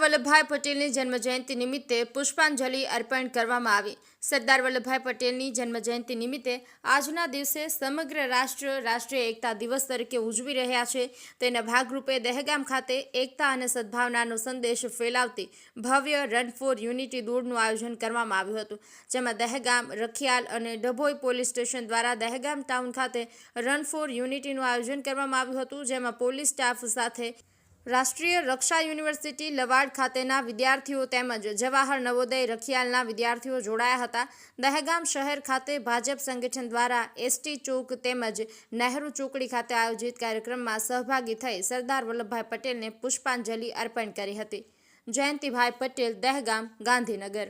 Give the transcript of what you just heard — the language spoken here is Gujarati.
વલ્લભભાઈ પટેલની જન્મજયંતિ નિમિત્તે પુષ્પાંજલિ અર્પણ કરવામાં આવી. સરદાર વલ્લભભાઈ પટેલની જન્મજયંતિ નિમિત્તે આજના દિવસે સમગ્ર રાષ્ટ્ર રાષ્ટ્રીય એકતા દિવસ તરીકે ઉજવી રહ્યા છે. તેના ભાગરૂપે દહેગામ ખાતે એકતા અને સદભાવનાનો સંદેશ ફેલાવતી ભવ્ય રન ફોર યુનિટી દોડનું આયોજન કરવામાં આવ્યું હતું. જેમાં દહેગામ, રખિયાલ અને ડભોઈ પોલીસ સ્ટેશન દ્વારા દહેગામ ટાઉન ખાતે રન ફોર યુનિટીનું આયોજન કરવામાં આવ્યું હતું. જેમાં પોલીસ સ્ટાફ સાથે રાષ્ટ્રીય રક્ષા યુનિવર્સિટી લવાડ ખાતેના વિદ્યાર્થીઓ તેમજ જવાહર નવોદય રખિયાલના વિદ્યાર્થીઓ જોડાયા હતા. દહેગામ શહેર ખાતે ભાજપ સંગઠન દ્વારા એસટી ચોક તેમજ નહેરુ ચોકડી ખાતે આયોજિત કાર્યક્રમમાં સહભાગી થઈ સરદાર વલ્લભભાઈ પટેલને પુષ્પાંજલિ અર્પણ કરી હતી. જયંતિભાઈ પટેલ, દહેગામ, ગાંધીનગર.